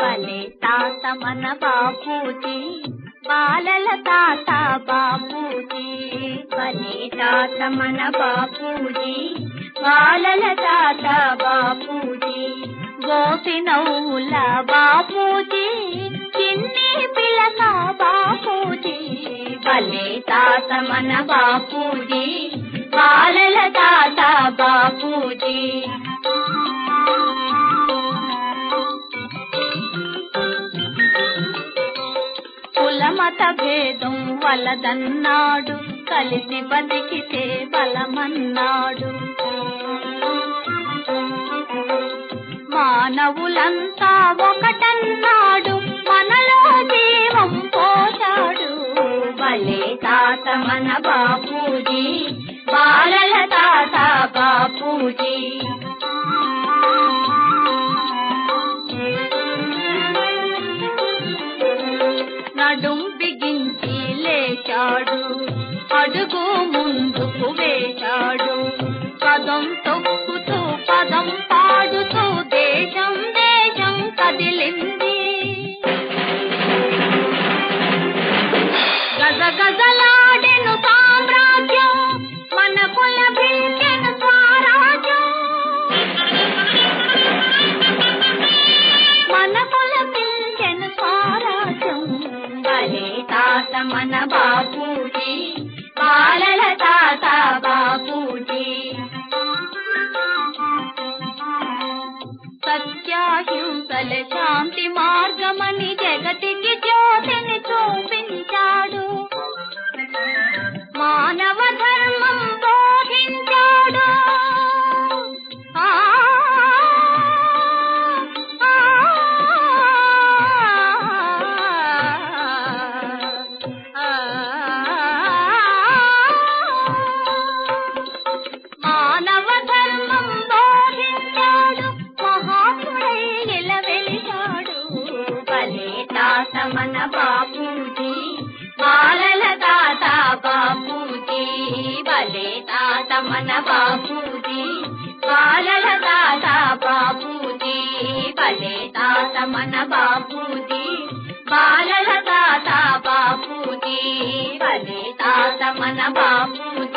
భలే తాత మన బాపూజీ బాలల తాత బాపూజీ. భలే తాత మన బాపూజీ బాలల తాత బాపూజీ. గోపి నవ్వుల బాపూజీ చిన్న మన బాపూజీ పాలల తాత బాపూజీ. కులమత భేదం వలదన్నాడు కలిసి బతికితే బలమన్నాడు. మానవులంతా ఒకటన్న మన బాపూజీ బాలల తాత బాపూజీ. నడుం బిగించి లేచాడు అడుగు ముందు शांति मार्गमनि తాత మన బాపూజీ బాలల తాత బాపూజీ భలే తాత మన బాపూజీ బాలల తాత బాపూజీ భలే తాత మన బాపూజీ బాపూజీ.